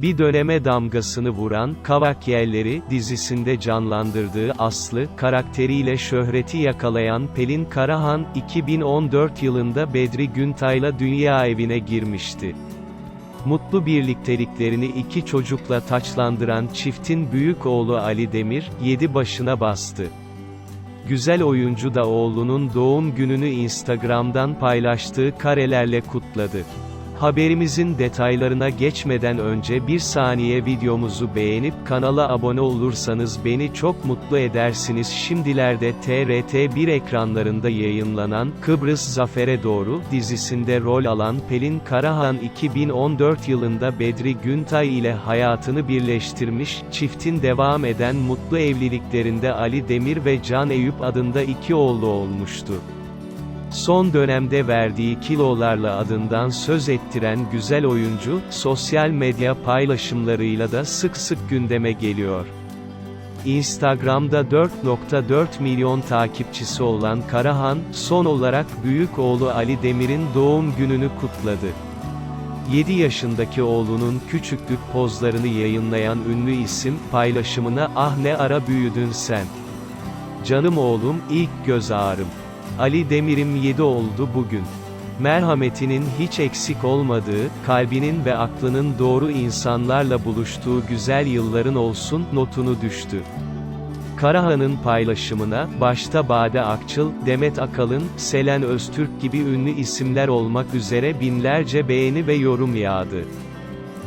Bir döneme damgasını vuran, Kavak Yelleri dizisinde canlandırdığı Aslı karakteriyle şöhreti yakalayan Pelin Karahan, 2014 yılında Bedri Güntay'la dünya evine girmişti. Mutlu birlikteliklerini iki çocukla taçlandıran çiftin büyük oğlu Ali Demir, 7 başına bastı. Güzel oyuncu da oğlunun doğum gününü Instagram'dan paylaştığı karelerle kutladı. Haberimizin detaylarına geçmeden önce bir saniye videomuzu beğenip kanala abone olursanız beni çok mutlu edersiniz. Şimdilerde TRT1 ekranlarında yayınlanan Kıbrıs Zafer'e Doğru dizisinde rol alan Pelin Karahan 2014 yılında Bedri Güntay ile hayatını birleştirmiş, çiftin devam eden mutlu evliliklerinde Ali Demir ve Can Eyüp adında iki oğlu olmuştu. Son dönemde verdiği kilolarla adından söz ettiren güzel oyuncu, sosyal medya paylaşımlarıyla da sık sık gündeme geliyor. Instagram'da 4.4 milyon takipçisi olan Karahan, son olarak büyük oğlu Ali Demir'in doğum gününü kutladı. 7 yaşındaki oğlunun küçüklük pozlarını yayınlayan ünlü isim, paylaşımına ah ne ara büyüdün sen. Canım oğlum, ilk göz ağrım. Ali Demir'im 7 oldu bugün. Merhametinin hiç eksik olmadığı, kalbinin ve aklının doğru insanlarla buluştuğu güzel yılların olsun notunu düştü. Karahan'ın paylaşımına, başta Bade Akçıl, Demet Akalın, Selen Öztürk gibi ünlü isimler olmak üzere binlerce beğeni ve yorum yağdı.